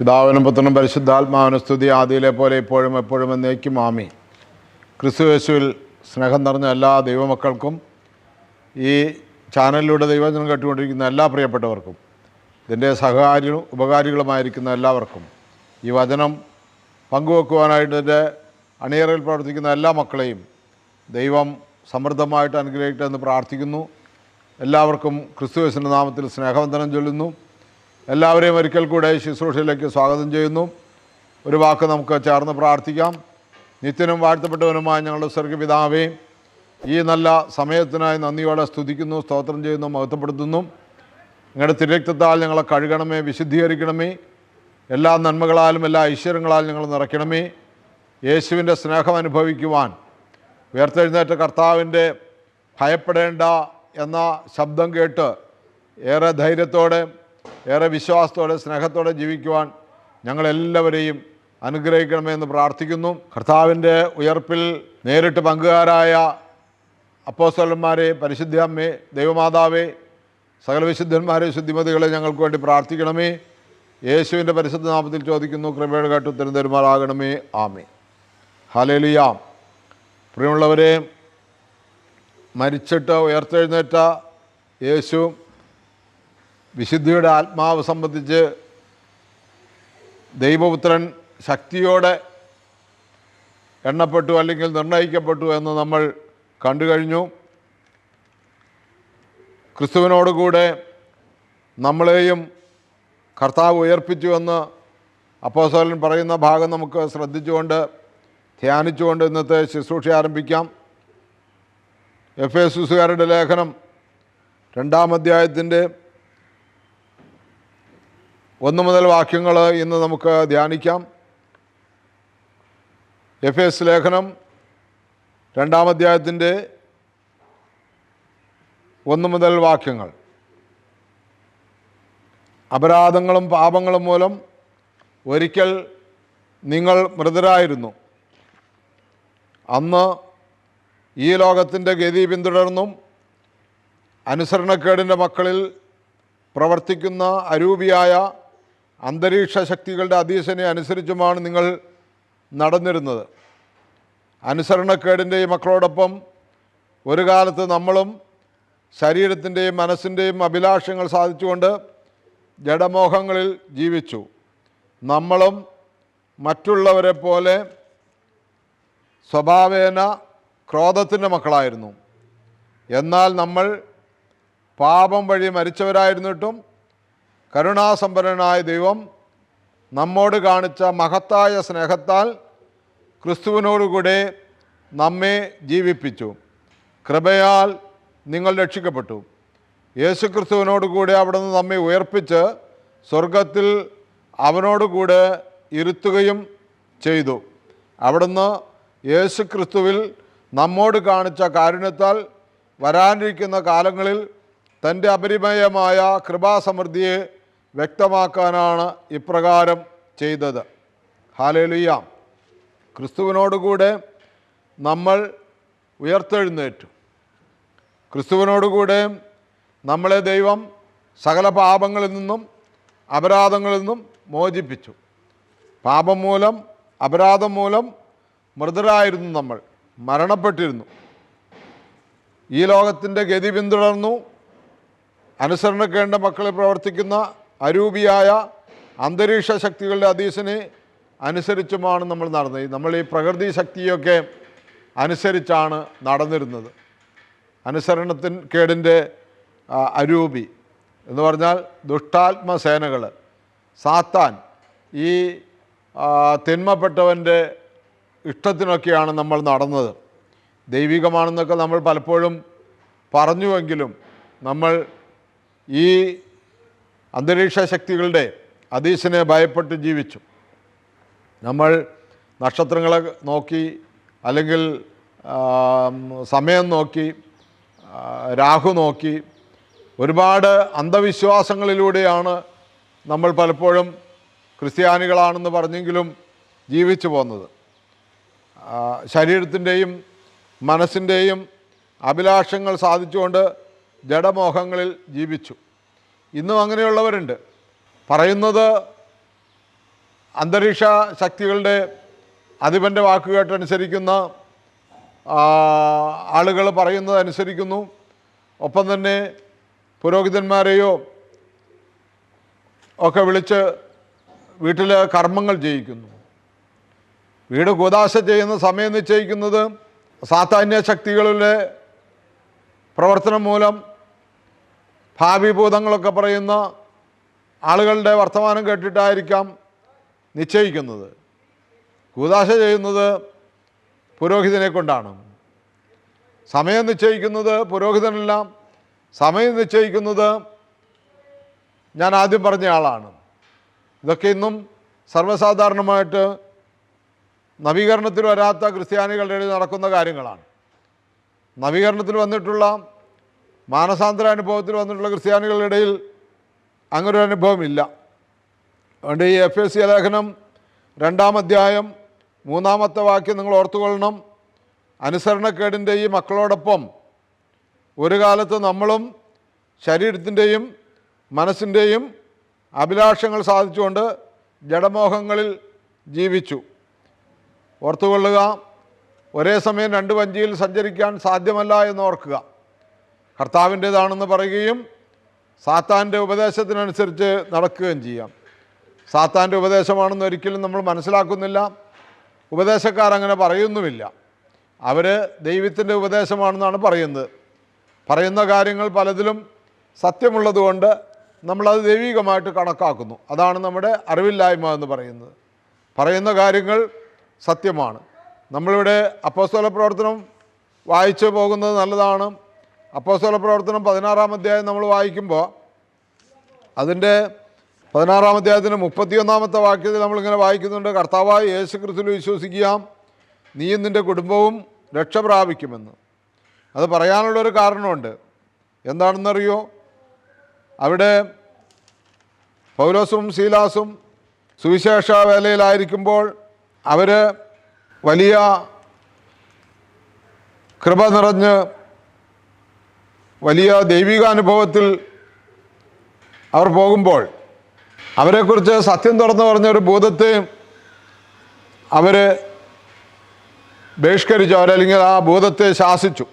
പിതാവിനും പുത്രനും പരിശുദ്ധാത്മാവിനും സ്തുതി. ആദിയിലെ പോലെ ഇപ്പോഴും എപ്പോഴും എന്നേക്കും ആമി ക്രിസ്തു യേശുവിൽ സ്നേഹം നിറഞ്ഞ എല്ലാ ദൈവമക്കൾക്കും ഈ ചാനലിലൂടെ ദൈവജനം കേട്ടുകൊണ്ടിരിക്കുന്ന എല്ലാ പ്രിയപ്പെട്ടവർക്കും ഇതിന്റെ സഹകാരി ഉപകാരികളുമായിരിക്കുന്ന എല്ലാവർക്കും ഈ വചനം പങ്കുവെക്കുവാനായിട്ട് എന്റെ അണിയറയിൽ പ്രവർത്തിക്കുന്ന എല്ലാ മക്കളെയും ദൈവം സമൃദ്ധമായിട്ട് അനുഗ്രഹിക്കട്ടെ എന്ന് പ്രാർത്ഥിക്കുന്നു. എല്ലാവർക്കും ക്രിസ്തുവേശന്റെ നാമത്തിൽ സ്നേഹവന്ദനം ചൊല്ലുന്നു. എല്ലാവരെയും ഒരിക്കൽ കൂടെ ശുശ്രൂഷയിലേക്ക് സ്വാഗതം ചെയ്യുന്നു. ഒരു വാക്ക് നമുക്ക് ചേർന്ന് പ്രാർത്ഥിക്കാം. നിത്യനും വാഴ്ത്തപ്പെട്ടവനുമായ ഞങ്ങളുടെ സ്വർഗപിതാവേ ഈ നല്ല സമയത്തിനായി നന്ദിയോടെ സ്തുതിക്കുന്നു സ്തോത്രം ചെയ്യുന്നു മഹത്വപ്പെടുത്തുന്നു. നിങ്ങളുടെ തിരക്തത്താൽ ഞങ്ങളെ കഴുകണമേ വിശുദ്ധീകരിക്കണമേ. എല്ലാ നന്മകളാലും എല്ലാ ഐശ്വര്യങ്ങളാലും ഞങ്ങൾ നിറയ്ക്കണമേ. യേശുവിന്റെ സ്നേഹം അനുഭവിക്കുവാൻ ഉയർത്തെഴുന്നേറ്റ കർത്താവിന്റെ ഭയപ്പെടേണ്ട എന്ന ശബ്ദം കേട്ട് ഏറെ ധൈര്യത്തോടെ ഏറെ വിശ്വാസത്തോടെ സ്നേഹത്തോടെ ജീവിക്കുവാൻ ഞങ്ങളെല്ലാവരെയും അനുഗ്രഹിക്കണമെന്ന് പ്രാർത്ഥിക്കുന്നു. കർത്താവിന്റെ ഉയർപ്പിൽ നേരിട്ട് പങ്കുകാരായ അപ്പോസ്വലന്മാരെ പരിശുദ്ധിയമ്മേ ദൈവമാതാവേ സകല വിശുദ്ധന്മാരെ ശുദ്ധിമതികളെ ഞങ്ങൾക്ക് വേണ്ടി പ്രാർത്ഥിക്കണമേ. യേശുവിന്റെ പരിശുദ്ധ നാമത്തിൽ ചോദിക്കുന്നു കൃപയുടെ കേട്ട് ഉത്തരം തരുമാറാകണമേ. ആമേ ഹലേലിയാം പ്രിയമുള്ളവരെ മരിച്ചിട്ട് ഉയർത്തെഴുന്നേറ്റ യേശു വിശുദ്ധിയുടെ ആത്മാവ് സംബന്ധിച്ച് ദൈവപുത്രൻ ശക്തിയോടെ എണ്ണപ്പെട്ടു അല്ലെങ്കിൽ നിർണയിക്കപ്പെട്ടു എന്ന് നമ്മൾ കണ്ടു കഴിഞ്ഞു. ക്രിസ്തുവിനോടുകൂടെ നമ്മളെയും കർത്താവ് ഉയർപ്പിച്ചുവെന്ന് അപ്പോസോലൻ പറയുന്ന ഭാഗം നമുക്ക് ശ്രദ്ധിച്ചുകൊണ്ട് ധ്യാനിച്ചുകൊണ്ട് ഇന്നത്തെ ശുശ്രൂഷ ആരംഭിക്കാം. എഫ് എ സുസുകാരുടെ ലേഖനം രണ്ടാം അധ്യായത്തിന്റെ ഒന്ന് മുതൽ വാക്യങ്ങൾ ഇന്ന് നമുക്ക് ധ്യാനിക്കാം. എഫ് എസ് ലേഖനം രണ്ടാം അധ്യായത്തിന്റെ ഒന്ന് മുതൽ വാക്യങ്ങൾ. അപരാധങ്ങളും പാപങ്ങളും മൂലം ഒരിക്കൽ നിങ്ങൾ മൃതരായിരുന്നു. അന്ന് ഈ ലോകത്തിന്റെ ഗതി പിന്തുടർന്നും അനുസരണക്കേടിന്റെ മക്കളിൽ പ്രവർത്തിക്കുന്ന അരൂപിയായ അന്തരീക്ഷ ശക്തികളുടെ അധീശനെ അനുസരിച്ചുമാണ് നിങ്ങൾ നടന്നിരുന്നത്. അനുസരണക്കേടിന്റെ മക്കളോടൊപ്പം ഒരു കാലത്ത് നമ്മളും ശരീരത്തിന്റെയും മനസ്സിന്റെയും അഭിലാഷങ്ങൾ സാധിച്ചുകൊണ്ട് ജഡമോഹങ്ങളിൽ ജീവിച്ചു. നമ്മളും മറ്റുള്ളവരെ പോലെ സ്വഭാവേന ക്രോധത്തിന്റെ മക്കളായിരുന്നു. എന്നാൽ നമ്മൾ പാപം വഴി മരിച്ചവരായിരുന്നിട്ടും കരുണാസമ്പന്നനായ ദൈവം നമ്മോട് കാണിച്ച മഹത്തായ സ്നേഹത്താൽ ക്രിസ്തുവിനോടുകൂടെ നമ്മെ ജീവിപ്പിച്ചു. കൃപയാൽ നിങ്ങൾ രക്ഷിക്കപ്പെട്ടു. യേശു ക്രിസ്തുവിനോടുകൂടെ അവിടുന്ന് നമ്മെ ഉയർപ്പിച്ച് സ്വർഗത്തിൽ അവനോടുകൂടെ ഇരുത്തുകയും ചെയ്തു. അവിടുന്ന് യേശു ക്രിസ്തുവിൽ നമ്മോട് കാണിച്ച കാരുണ്യത്താൽ വരാനിരിക്കുന്ന കാലങ്ങളിൽ തന്റെ അപരിമയമായ കൃപാസമൃദ്ധിയെ വ്യക്തമാക്കാനാണ് ഇപ്രകാരം ചെയ്തത്. ഹാലേലുയ്യ ക്രിസ്തുവിനോടുകൂടെ നമ്മൾ ഉയർത്തെഴുന്നേറ്റു. ക്രിസ്തുവിനോടുകൂടെ നമ്മളെ ദൈവം സകല പാപങ്ങളിൽ നിന്നും അപരാധങ്ങളിൽ നിന്നും മോചിപ്പിച്ചു. പാപം മൂലം അപരാധം മൂലം മൃതരായിരുന്നു നമ്മൾ മരണപ്പെട്ടിരുന്നു. ഈ ലോകത്തിന്റെ ഗതി പിന്തുടർന്നു അനുസരണക്കേണ്ട മക്കളിൽ പ്രവർത്തിക്കുന്ന അരൂപിയായ അന്തരീക്ഷ ശക്തികളുടെ അധീശന് അനുസരിച്ചുമാണ് നമ്മൾ നടന്നത്. നമ്മൾ ഈ പ്രകൃതി ശക്തിയൊക്കെ അനുസരിച്ചാണ് നടന്നിരുന്നത്. അനുസരണത്തിൻ കേടിന്റെ അരൂപി എന്ന് പറഞ്ഞാൽ ദുഷ്ടാത്മസേനകൾ സാത്താൻ ഈ തിന്മപ്പെട്ടവന്റെ ഇഷ്ടത്തിനൊക്കെയാണ് നമ്മൾ നടന്നത്. ദൈവികമാണെന്നൊക്കെ നമ്മൾ പലപ്പോഴും പറഞ്ഞുവെങ്കിലും നമ്മൾ ഈ അന്തരീക്ഷ ശക്തികളുടെ അതീശനെ ഭയപ്പെട്ട് ജീവിച്ചു. നമ്മൾ നക്ഷത്രങ്ങളെ നോക്കി അല്ലെങ്കിൽ സമയം നോക്കി രാഹു നോക്കി ഒരുപാട് അന്ധവിശ്വാസങ്ങളിലൂടെയാണ് നമ്മൾ പലപ്പോഴും ക്രിസ്ത്യാനികളാണെന്ന് പറഞ്ഞെങ്കിലും ജീവിച്ചു പോകുന്നത് ശരീരത്തിന്റെയും മനസ്സിന്റെയും അഭിലാഷങ്ങൾ സാധിച്ചുകൊണ്ട് ജഡമോഹങ്ങളിൽ ജീവിച്ചു. ഇന്നും അങ്ങനെയുള്ളവരുണ്ട്. പറയുന്നത് അന്തരീക്ഷ ശക്തികളുടെ അധിപന്റെ വാക്ക് കേട്ടനുസരിക്കുന്ന ആളുകൾ പറയുന്നത് അനുസരിക്കുന്നു ഒപ്പം തന്നെ പുരോഹിതന്മാരെയോ ഒക്കെ വിളിച്ച് വീട്ടിൽ കർമ്മങ്ങൾ ചെയ്യിക്കുന്നു. വീട് ഗോദാശ ചെയ്യുന്ന സമയം നിശ്ചയിക്കുന്നത് സാധാന്യ ശക്തികളിലെ പ്രവർത്തനം മൂലം ഭാവി ഭൂതങ്ങളൊക്കെ പറയുന്ന ആളുകളുടെ വർത്തമാനം കേട്ടിട്ടായിരിക്കാം നിശ്ചയിക്കുന്നത്. കൂതാശ ചെയ്യുന്നത് പുരോഹിതനെ കൊണ്ടാണ്. സമയം നിശ്ചയിക്കുന്നത് പുരോഹിതനല്ല. സമയം നിശ്ചയിക്കുന്നത് ഞാൻ ആദ്യം പറഞ്ഞ ആളാണ്. ഇതൊക്കെ ഇന്നും സർവസാധാരണമായിട്ട് നവീകരണത്തിൽ വരാത്ത ക്രിസ്ത്യാനികളുടെ ഇടയിൽ നടക്കുന്ന കാര്യങ്ങളാണ്. നവീകരണത്തിൽ വന്നിട്ടുള്ള മാനസാന്തര അനുഭവത്തിൽ വന്നിട്ടുള്ള ക്രിസ്ത്യാനികളുടെ ഇടയിൽ അങ്ങനൊരു ഒരു അനുഭവമില്ല അതുകൊണ്ട് ഈ എഫ് എസ് സി ലേഖനം രണ്ടാം അധ്യായം മൂന്നാമത്തെ വാക്യം നിങ്ങൾ ഓർത്തുകൊള്ളണം. അനുസരണക്കേടിന്റെ ഈ മക്കളോടൊപ്പം ഒരു കാലത്ത് നമ്മളും ശരീരത്തിന്റെയും മനസ്സിന്റെയും അഭിലാഷങ്ങൾ സാധിച്ചുകൊണ്ട് ജഡമോഹങ്ങളിൽ ജീവിച്ചു. ഓർത്തുകൊള്ളുക ഒരേ സമയം രണ്ട് വഞ്ചിയിൽ സഞ്ചരിക്കാൻ സാധ്യമല്ല എന്ന് ഓർക്കുക. കർത്താവിന്റേതാണെന്ന് പറയുകയും സാത്താന്റെ ഉപദേശത്തിനനുസരിച്ച് നടക്കുകയും ചെയ്യാം. സാത്താന്റെ ഉപദേശമാണെന്ന് ഒരിക്കലും നമ്മൾ മനസ്സിലാക്കുന്നില്ല. ഉപദേശക്കാർ അങ്ങനെ പറയുന്നുമില്ല. അവർ ദൈവത്തിന്റെ ഉപദേശമാണെന്നാണ് പറയുന്നത്. പറയുന്ന കാര്യങ്ങൾ പലതിലും സത്യമുള്ളതുകൊണ്ട് നമ്മളത് ദൈവികമായിട്ട് കണക്കാക്കുന്നു. അതാണ് നമ്മുടെ അറിവില്ലായ്മ എന്ന് പറയുന്നത്. പറയുന്ന കാര്യങ്ങൾ സത്യമാണ്. നമ്മളിവിടെ അപ്പോസ്തല പ്രവർത്തനം വായിച്ചു പോകുന്നത് നല്ലതാണ്. അപ്പോസ്തല പ്രവർത്തനം പതിനാറാം അധ്യായം നമ്മൾ വായിക്കുമ്പോൾ അതിന്റെ പതിനാറാം അധ്യായത്തിന് മുപ്പത്തിയൊന്നാമത്തെ വാക്യത്തിൽ നമ്മളിങ്ങനെ വായിക്കുന്നുണ്ട്. കർത്താവായ യേശു ക്രിസ്തുവിൽ വിശ്വസിക്കാം നീയും നിന്റെ കുടുംബവും രക്ഷ പ്രാപിക്കുമെന്ന്. അത് പറയാനുള്ളൊരു കാരണമുണ്ട്. എന്താണെന്നറിയോ? അവിടെ പൗലോസും ശീലാസും സുവിശേഷ വേലയിലായിരിക്കുമ്പോൾ അവർ വലിയ കൃപ നിറഞ്ഞ് വലിയ ദൈവികാനുഭവത്തിൽ അവർ പോകുമ്പോൾ അവരെക്കുറിച്ച് സത്യം തുറന്നു പറഞ്ഞ ഒരു ബോധത്തെ അവർ ബഹിഷ്കരിച്ചു. അവരല്ലെങ്കിൽ ആ ബോധത്തെ ശാസിച്ചു.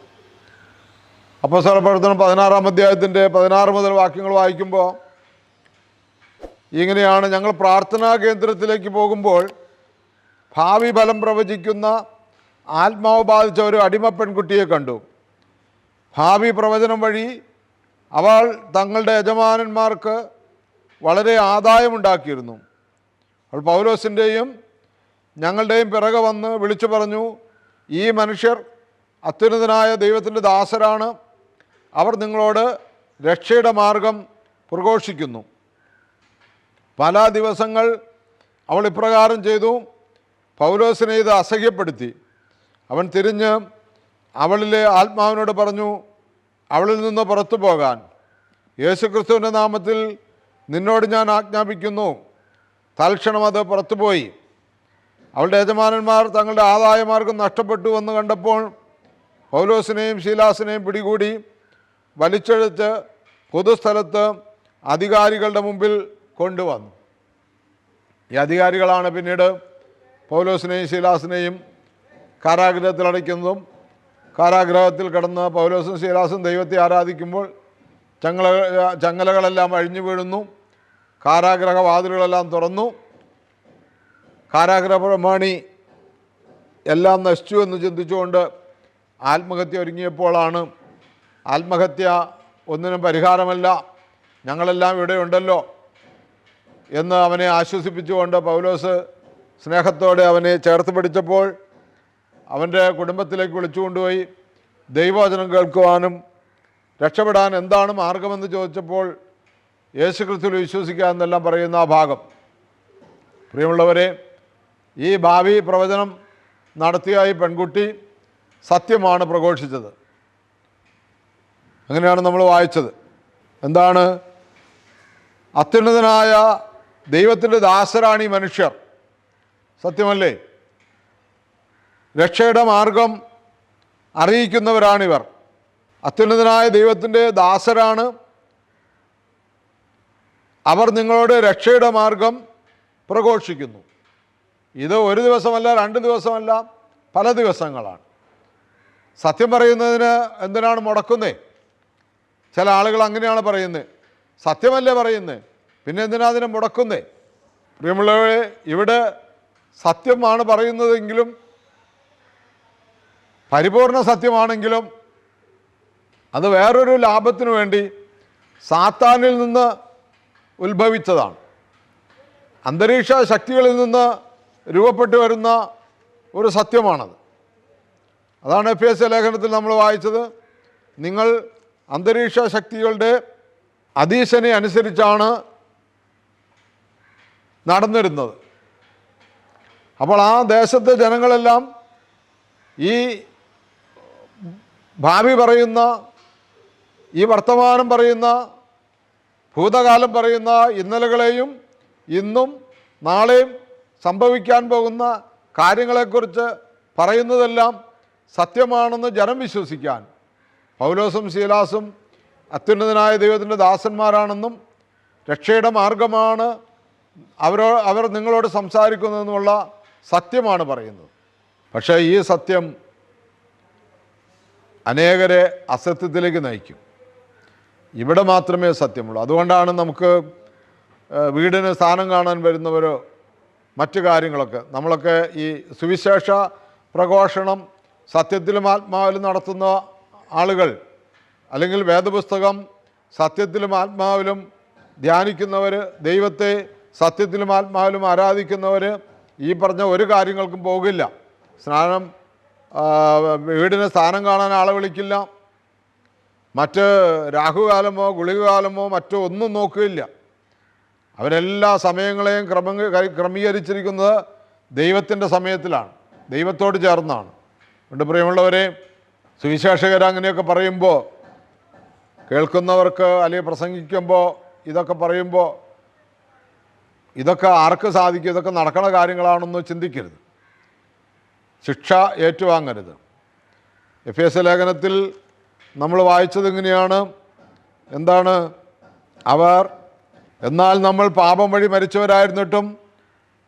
അപ്പോൾ പ്രവർത്തനം പതിനാറാം അധ്യായത്തിന്റെ പതിനാറ് മുതൽ വാക്യങ്ങൾ വായിക്കുമ്പോൾ ഇങ്ങനെയാണ് ഞങ്ങൾ പ്രാർത്ഥനാ കേന്ദ്രത്തിലേക്ക് പോകുമ്പോൾ ഭാവി ഫലം പ്രവചിക്കുന്ന ആത്മാവ് ബാധിച്ച ഒരു അടിമ പെൺകുട്ടിയെ കണ്ടു. ഭാവി പ്രവചനം വഴി അവൾ തങ്ങളുടെ യജമാനന്മാർക്ക് വളരെ ആദായമുണ്ടാക്കിയിരുന്നു. അവൾ പൗലോസിന്റെയും ഞങ്ങളുടെയും പിറകെ വന്ന് വിളിച്ചു പറഞ്ഞു ഈ മനുഷ്യർ അത്യുന്നതനായ ദൈവത്തിന്റെ ദാസരാണ്. അവർ നിങ്ങളോട് രക്ഷയുടെ മാർഗം പ്രഘോഷിക്കുന്നു. പല ദിവസങ്ങൾ അവൾ ഇപ്രകാരം ചെയ്തു. പൗലോസിനെ ഇത് അസഹ്യപ്പെടുത്തി. അവൻ തിരിഞ്ഞ് അവളിലെ ആത്മാവിനോട് പറഞ്ഞു അവളിൽ നിന്ന് പുറത്തു പോകാൻ. യേശുക്രിസ്തുവിന്റെ നാമത്തിൽ നിന്നോട് ഞാൻ ആജ്ഞാപിക്കുന്നു. തൽക്ഷണം അത് പുറത്തുപോയി അവളുടെ യജമാനന്മാർ തങ്ങളുടെ ആദായമാർഗം നഷ്ടപ്പെട്ടു എന്ന് കണ്ടപ്പോൾ പൗലോസിനെയും ശീലാസിനെയും പിടികൂടി വലിച്ചെടുത്ത് പൊതുസ്ഥലത്ത് അധികാരികളുടെ മുമ്പിൽ കൊണ്ടുവന്നു. ഈ അധികാരികളാണ് പിന്നീട് പൗലോസിനെയും ശീലാസിനെയും കാരാഗ്രഹത്തിലടയ്ക്കുന്നതും കാരാഗ്രഹത്തിൽ കിടന്ന് പൗലോസും ശീലാസും ദൈവത്തെ ആരാധിക്കുമ്പോൾ ചങ്ങല ചങ്ങലകളെല്ലാം അഴിഞ്ഞു വീഴുന്നു. കാരാഗ്രഹ വാതിലുകളെല്ലാം തുറന്നു. കാരാഗ്രഹ പ്രമാണി എല്ലാം നശിച്ചു എന്ന് ചിന്തിച്ചുകൊണ്ട് ആത്മഹത്യ ഒരുങ്ങിയപ്പോഴാണ് ആത്മഹത്യ ഒന്നിനും പരിഹാരമല്ല. ഞങ്ങളെല്ലാം ഇവിടെ ഉണ്ടല്ലോ എന്ന് അവനെ ആശ്വസിപ്പിച്ചുകൊണ്ട് പൗലോസ് സ്നേഹത്തോടെ അവനെ ചേർത്ത് പിടിച്ചപ്പോൾ അവന്റെ കുടുംബത്തിലേക്ക് വിളിച്ചു കൊണ്ടുപോയി ദൈവവചനം കേൾക്കുവാനും രക്ഷപ്പെടാൻ എന്താണ് മാർഗമെന്ന് ചോദിച്ചപ്പോൾ യേശുക്രിസ്തുവിൽ വിശ്വസിക്കുക എന്നെല്ലാം പറയുന്ന ആ ഭാഗം. പ്രിയമുള്ളവരെ ഈ ഭാവി പ്രവചനം നടത്തിയ ഈ പെൺകുട്ടി സത്യമാണ് പ്രഘോഷിച്ചത്. അങ്ങനെയാണ് നമ്മൾ വായിച്ചത്. എന്താണ്? അത്യുന്നതനായ ദൈവത്തിന്റെ ദാസരാണ് മനുഷ്യർ. സത്യമല്ലേ? രക്ഷയുടെ മാർഗം അറിയിക്കുന്നവരാണിവർ. അത്യുന്നതനായ ദൈവത്തിന്റെ ദാസരാണ്. അവർ നിങ്ങളോട് രക്ഷയുടെ മാർഗം പ്രഘോഷിക്കുന്നു. ഇത് ഒരു ദിവസമല്ല രണ്ട് ദിവസമല്ല പല ദിവസങ്ങളാണ്. സത്യം പറയുന്നതിന് എന്തിനാണ് മുടക്കുന്നേ? ചില ആളുകൾ അങ്ങനെയാണ് പറയുന്നത് സത്യമല്ലേ പറയുന്നത് പിന്നെ എന്തിനാ അതിനെ മുടക്കുന്നേ? പ്രിയമുള്ളവരെ ഇവിടെ സത്യമാണ് പറയുന്നതെങ്കിലും പരിപൂർണ സത്യമാണെങ്കിലും അത് വേറൊരു ലാഭത്തിനു വേണ്ടി സാത്താനിൽ നിന്ന് ഉത്ഭവിച്ചതാണ്. അന്തരീക്ഷ ശക്തികളിൽ നിന്ന് രൂപപ്പെട്ടു വരുന്ന ഒരു സത്യമാണത്. അതാണ് എഫ് എസ് ലേഖനത്തിൽ നമ്മൾ വായിച്ചത്. നിങ്ങൾ അന്തരീക്ഷ ശക്തികളുടെ അധീശനെ അനുസരിച്ചാണ് നടന്നിരുന്നത്. അപ്പോൾ ആ ദേശത്തെ ജനങ്ങളെല്ലാം ഈ ഭാവി പറയുന്ന ഈ വർത്തമാനം പറയുന്ന ഭൂതകാലം പറയുന്ന ഇന്നലകളെയും ഇന്നും നാളെയും സംഭവിക്കാൻ പോകുന്ന കാര്യങ്ങളെക്കുറിച്ച് പറയുന്നതെല്ലാം സത്യമാണെന്ന് ജനം വിശ്വസിക്കാൻ. പൗലോസും ശീലാസും അത്യുന്നതനായ ദൈവത്തിന്റെ ദാസന്മാരാണെന്നും രക്ഷയുടെ മാർഗമാണ് അവരോ അവർ നിങ്ങളോട് സംസാരിക്കുന്നതെന്നുള്ള സത്യമാണ് പറയുന്നത്. പക്ഷേ ഈ സത്യം അനേകരെ അസത്യത്തിലേക്ക് നയിക്കും. ഇവിടെ മാത്രമേ സത്യമുള്ളൂ. അതുകൊണ്ടാണ് നമുക്ക് വീടിന് സ്ഥാനം കാണാൻ വരുന്നവരോ മറ്റു കാര്യങ്ങളൊക്കെ നമ്മളൊക്കെ ഈ സുവിശേഷ പ്രഘോഷണം സത്യത്തിലും ആത്മാവിലും നടത്തുന്ന ആളുകൾ അല്ലെങ്കിൽ വേദപുസ്തകം സത്യത്തിലും ആത്മാവിലും ധ്യാനിക്കുന്നവർ ദൈവത്തെ സത്യത്തിലും ആത്മാവിലും ആരാധിക്കുന്നവർ ഈ പറഞ്ഞ ഒരു കാര്യങ്ങൾക്കും പോകില്ല. സ്നാനം വീടിന് സ്ഥാനം കാണാൻ ആളെ വിളിക്കില്ല. മറ്റ് രാഹുകാലമോ ഗുളികകാലമോ മറ്റോ ഒന്നും നോക്കുകയില്ല. അവരെല്ലാ സമയങ്ങളെയും ക്രമ ക്രമീകരിച്ചിരിക്കുന്നത് ദൈവത്തിന്റെ സമയത്തിലാണ്. ദൈവത്തോട് ചേർന്നാണ്. അതുകൊണ്ട് പ്രിയമുള്ളവരെ സുവിശേഷകർ അങ്ങനെയൊക്കെ പറയുമ്പോൾ കേൾക്കുന്നവർക്ക് അല്ലെങ്കിൽ പ്രസംഗിക്കുമ്പോൾ ഇതൊക്കെ പറയുമ്പോൾ ഇതൊക്കെ ആർക്ക് സാധിക്കും? ഇതൊക്കെ നടക്കണ കാര്യങ്ങളാണെന്ന് ചിന്തിക്കരുത്. ശിക്ഷ ഏറ്റുവാങ്ങരുത്. എഫ് എസ് ലേഖനത്തിൽ നമ്മൾ വായിച്ചത് എങ്ങനെയാണ്? എന്താണ്? അവർ എന്നാൽ നമ്മൾ പാപം വഴി മരിച്ചവരായിരുന്നിട്ടും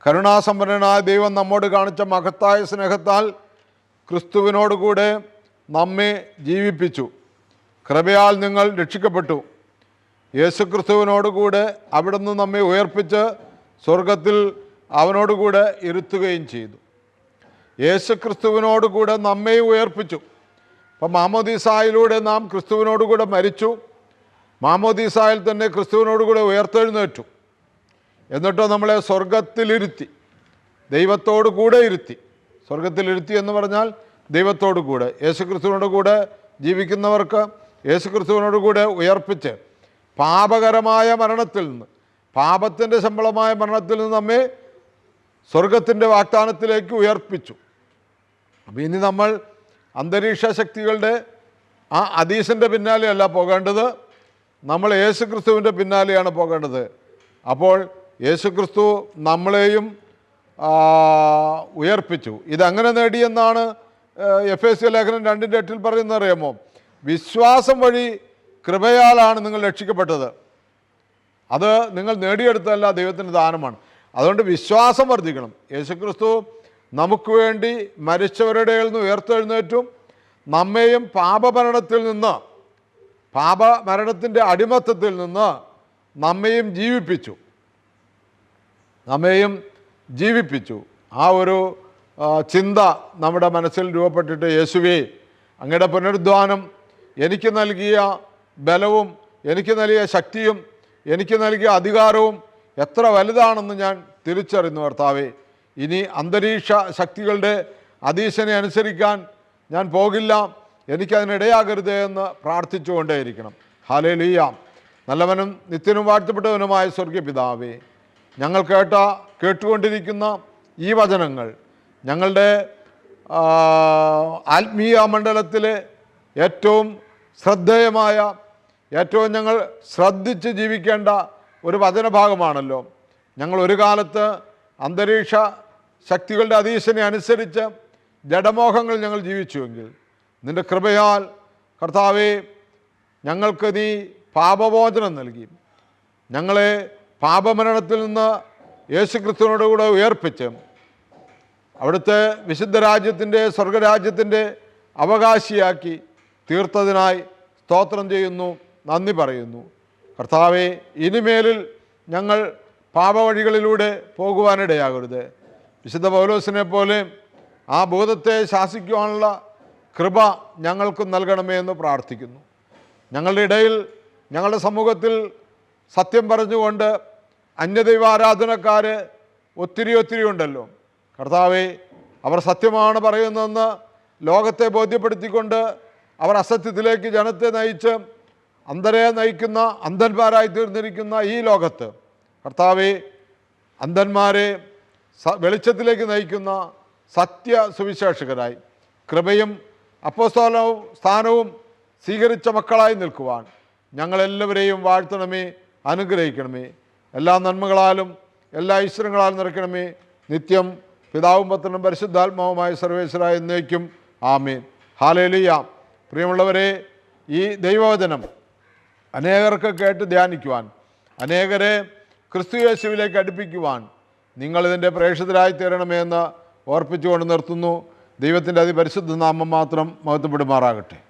കരുണാസമ്പന്നനായ ദൈവം നമ്മോട് കാണിച്ച മഹത്തായ സ്നേഹത്താൽ ക്രിസ്തുവിനോടുകൂടെ നമ്മെ ജീവിപ്പിച്ചു. കൃപയാൽ നിങ്ങൾ രക്ഷിക്കപ്പെട്ടു. യേശുക്രിസ്തുവിനോടുകൂടെ അവിടുന്ന് നമ്മെ ഉയർപ്പിച്ച് സ്വർഗത്തിൽ അവനോടുകൂടെ ഇരുത്തുകയും ചെയ്തു. യേശുക്രിസ്തുവിനോടുകൂടെ നമ്മെ ഉയർപ്പിച്ചു. അപ്പം മാമോദീസായിലൂടെ നാം ക്രിസ്തുവിനോടുകൂടെ മരിച്ചു. മാമോദീസായിൽ തന്നെ ക്രിസ്തുവിനോടുകൂടെ ഉയർത്തെഴുന്നേറ്റു. എന്നിട്ടോ നമ്മളെ സ്വർഗത്തിലിരുത്തി ദൈവത്തോടു കൂടെ ഇരുത്തി. സ്വർഗത്തിലിരുത്തി എന്ന് പറഞ്ഞാൽ ദൈവത്തോടു കൂടെ യേശുക്രിസ്തുവിനോട് കൂടെ ജീവിക്കുന്നവർക്ക് യേശുക്രിസ്തുവിനോട് കൂടെ ഉയർപ്പിച്ച് പാപകരമായ മരണത്തിൽ നിന്ന് പാപത്തിന്റെ ശമ്പളമായ മരണത്തിൽ നിന്ന് നമ്മെ സ്വർഗത്തിന്റെ വാഗ്ദാനത്തിലേക്ക് ഉയർപ്പിച്ചു. അപ്പോൾ ഇനി നമ്മൾ അന്തരീക്ഷ ശക്തികളുടെ ആ അതീശന്റെ പിന്നാലെയല്ല പോകേണ്ടത്. നമ്മൾ യേശുക്രിസ്തുവിന്റെ പിന്നാലെയാണ് പോകേണ്ടത്. അപ്പോൾ യേശുക്രിസ്തു നമ്മളെയും ഉയർപ്പിച്ചു. ഇതങ്ങനെ നേടിയെന്നാണ് എഫ് എസ് സി ലേഖനം രണ്ടിന്റെ എട്ടിൽ പറയുന്നത് അറിയാമോ? വിശ്വാസം വഴി കൃപയാലാണ് നിങ്ങൾ രക്ഷിക്കപ്പെട്ടത്. അത് നിങ്ങൾ നേടിയെടുത്തതല്ല ദൈവത്തിന്റെ ദാനമാണ്. അതുകൊണ്ട് വിശ്വാസം വർദ്ധിക്കണം. യേശുക്രിസ്തു നമുക്ക് വേണ്ടി മരിച്ചവരുടെ നിന്ന് ഉയർത്തെഴുന്നേറ്റും നമ്മെയും പാപമരണത്തിൽ നിന്ന് പാപമരണത്തിന്റെ അടിമത്തത്തിൽ നിന്ന് നമ്മെയും ജീവിപ്പിച്ചു. നമ്മെയും ജീവിപ്പിച്ചു. ആ ഒരു ചിന്ത നമ്മുടെ മനസ്സിൽ രൂപപ്പെട്ടിട്ട് യേശുവേ അങ്ങയുടെ പുനരുദ്ധാനം എനിക്ക് നൽകിയ ബലവും എനിക്ക് നൽകിയ ശക്തിയും എനിക്ക് നൽകിയ അധികാരവും എത്ര വലുതാണെന്ന് ഞാൻ തിരിച്ചറിയുന്നു കർത്താവേ. ഇനി അന്തരീക്ഷ ശക്തികളുടെ അധീശനെ അനുസരിക്കാൻ ഞാൻ പോകില്ല. എനിക്കതിനിടയാകരുത് എന്ന് പ്രാർത്ഥിച്ചുകൊണ്ടേയിരിക്കണം. ഹാലേ ലീയാം നല്ലവനും നിത്യനും വാഴ്ത്തപ്പെട്ടവനുമായ സ്വർഗീയ പിതാവേ ഞങ്ങൾ കേട്ട കേട്ടുകൊണ്ടിരിക്കുന്ന ഈ വചനങ്ങൾ ഞങ്ങളുടെ ആത്മീയ മണ്ഡലത്തിലെ ഏറ്റവും ശ്രദ്ധേയമായ ഏറ്റവും ഞങ്ങൾ ശ്രദ്ധിച്ച് ജീവിക്കേണ്ട ഒരു വചനഭാഗമാണല്ലോ. ഞങ്ങൾ ഒരു കാലത്ത് അന്തരീക്ഷ ശക്തികളുടെ അധീശനെ അനുസരിച്ച് ജഡമോഹങ്ങൾ ഞങ്ങൾ ജീവിച്ചുവെങ്കിൽ നിന്റെ കൃപയാൽ കർത്താവെ ഞങ്ങൾക്ക് നീ പാപമോചനം നൽകി. ഞങ്ങളെ പാപമരണത്തിൽ നിന്ന് യേശുക്രിസ്തുവിനോട് കൂടെ ഉയർപ്പിച്ച് അവിടുത്തെ വിശുദ്ധ രാജ്യത്തിന്റെ സ്വർഗരാജ്യത്തിന്റെ അവകാശിയാക്കി തീർത്തതിനായി സ്തോത്രം ചെയ്യുന്നു നന്ദി പറയുന്നു. കർത്താവെ ഇനിമേലിൽ ഞങ്ങൾ പാപവഴികളിലൂടെ പോകുവാനിടയാകരുത്. വിശുദ്ധ പൗലോസിനെ പോലെ ആ ബോധത്തെ ശാസിക്കുവാനുള്ള കൃപ ഞങ്ങൾക്കും നൽകണമേ എന്ന് പ്രാർത്ഥിക്കുന്നു. ഞങ്ങളുടെ ഇടയിൽ ഞങ്ങളുടെ സമൂഹത്തിൽ സത്യം പറഞ്ഞുകൊണ്ട് അന്യദൈവാരാധനക്കാർ ഒത്തിരി ഒത്തിരി ഉണ്ടല്ലോ. കർത്താവെ അവർ സത്യമാണ് പറയുന്നതെന്ന് ലോകത്തെ ബോധ്യപ്പെടുത്തിക്കൊണ്ട് അവർ അസത്യത്തിലേക്ക് ജനത്തെ നയിച്ച് അന്ധരെ നയിക്കുന്ന അന്ധന്മാരായി തീർന്നിരിക്കുന്ന ഈ ലോകത്ത് കർത്താവെ അന്ധന്മാരെ വെളിച്ചത്തിലേക്ക് നയിക്കുന്ന സത്യ സുവിശേഷകരായി കൃപയും അപ്പോസ്ഥാനവും സ്ഥാനവും സ്വീകരിച്ച മക്കളായി നിൽക്കുവാൻ ഞങ്ങളെല്ലാവരെയും വാഴ്ത്തണമേ അനുഗ്രഹിക്കണമേ. എല്ലാ നന്മകളാലും എല്ലാ ഈശ്വരങ്ങളാലും നിറയ്ക്കണമേ. നിത്യം പിതാവും പത്രനും പരിശുദ്ധാത്മാവുമായ സർവേശ്വരായ എന്നേക്കും ആമേൻ. ഹാലേലിയ. പ്രിയമുള്ളവരെ ഈ ദൈവവചനം അനേകർക്ക് കേട്ട് ധ്യാനിക്കുവാൻ അനേകരെ ക്രിസ്തു യേശുവിലേക്ക് അടുപ്പിക്കുവാൻ നിങ്ങളിതിന്റെ പ്രേക്ഷിതരായി തീരണമെന്ന് ഓർപ്പിച്ചുകൊണ്ട് നിർത്തുന്നു. ദൈവത്തിന്റെ അതിപരിശുദ്ധ നാമം മാത്രം മഹത്വപ്പെടുമാറാകട്ടെ.